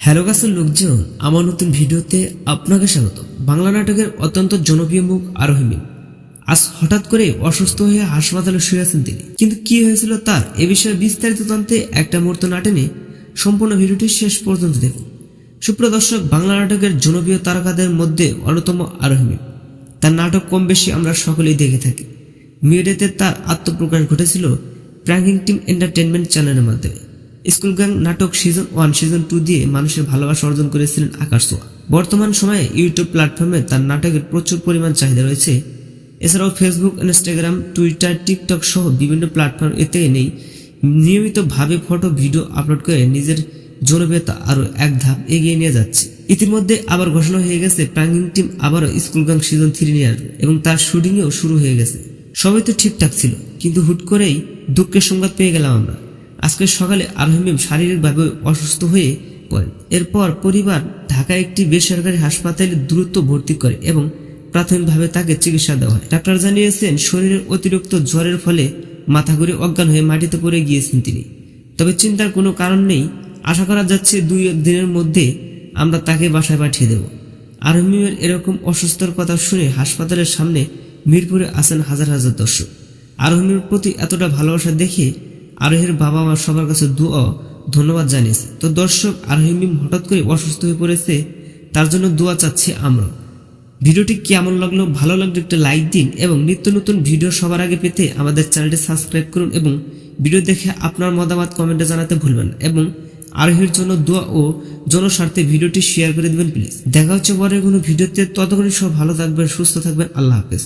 Hello গাছের লোকজন, আমার নতুন ভিডিওতে আপনাকে স্বাগত। বাংলা নাটকের অত্যন্ত জনপ্রিয় মুখ আরোহী। আজ হঠাৎ করে অসুস্থ হয়ে হাসপাতালে শুয়ে আছেন তিনি। কিন্তু কি হয়েছিল তার এ বিষয়ে বিস্তারিত জানতে একটা মুহূর্ত নাটেনে সম্পূর্ণ ভিডিওটি শেষ পর্যন্ত দেখুন। সুপ্রদর্শক বাংলা নাটকের জনপ্রিয় তারকাদের মধ্যে অন্যতম আরোহী। তার নাটক কম বেশি আমরা সকলেই দেখে থাকি। মিডিয়াতে তার আত্মপ্রকাশ ঘটেছিল প্র্যাঙ্কিং টিম এন্টারটেনমেন্ট চ্যানেলের মাধ্যমে। স্কুল গ্যাং নাটক সিজন ওয়ান সিজন টু দিয়ে মানুষের ভালোবাসা অর্জন করেছিলেন আকাশ সোয়া। বর্তমান সময়ে ইউটিউব প্ল্যাটফর্মে তার নাটকের প্রচুর পরিমাণ চাহিদা রয়েছে। এছাড়াও ফেসবুক ইনস্টাগ্রাম টুইটার টিকটক সহ বিভিন্ন প্ল্যাটফর্ম এতে নেই। নিয়মিতভাবে ফটো ভিডিও আপলোড করে নিজের জনপ্রিয়তা আরও এক ধাপ এগিয়ে নিয়ে যাচ্ছে। ইতিমধ্যে আবার ঘোষণা হয়ে গেছে, প্রাঙ্গিং টিম আবারও স্কুল গাং সিজন থ্রি নিয়ে আসবে এবং তার শুটিংও শুরু হয়ে গেছে। সবাই তো ঠিকঠাক ছিল, কিন্তু হুট করেই দুঃখের সংবাদ পেয়ে গেলাম আমরা। আজকে সকালে আরহিমিম শারীরিকভাবে অসুস্থ হয়ে পড়েন এরপর পরিবার ঢাকায় একটি বেসরকারি হাসপাতালে দ্রুত ভর্তি করে এবং প্রাথমিকভাবে তাকে চিকিৎসা দেওয়া হয়। ডাক্তার জানিয়েছেন, শরীরের অতিরিক্ত জ্বরের ফলে মাথা ঘুরে অজ্ঞান হয়ে মাটিতে পড়ে গিয়েছেন তিনি। তবে চিন্তার কোনো কারণ নেই। আশা করা যাচ্ছে দুই দিনের মধ্যে আমরা তাকে বাসায় পাঠিয়ে দেব। আরমিমের এরকম অসুস্থর কথা শুনে হাসপাতালের সামনে মিরপুরে আছেন হাজার হাজার দর্শক। আরোহীর প্রতি এতটা ভালোবাসা দেখে আরোহীর বাবা মা সবার কাছে দোয়া, ধন্যবাদ জানিয়েছে। তো দর্শক, আরোহী মিম হঠাৎ করে অসুস্থ হয়ে পড়েছে, তার জন্য দোয়া চাচ্ছি আমরা। ভিডিওটি কেমন লাগল, ভালো লাগলে একটা লাইক দিন এবং নিত্য নতুন ভিডিও সবার আগে পেতে আমাদের চ্যানেলটি সাবস্ক্রাইব করুন এবং ভিডিও দেখে আপনার মতামত কমেন্টে জানাতে ভুলবেন এবং আরোহীর জন্য দোয়া ও জনস্বার্থে ভিডিওটি শেয়ার করে দেবেন, প্লিজ। দেখা হচ্ছে পরের কোনো ভিডিওতে ততক্ষণই সব ভালো থাকবেন, সুস্থ থাকবেন, আল্লাহ হাফেজ।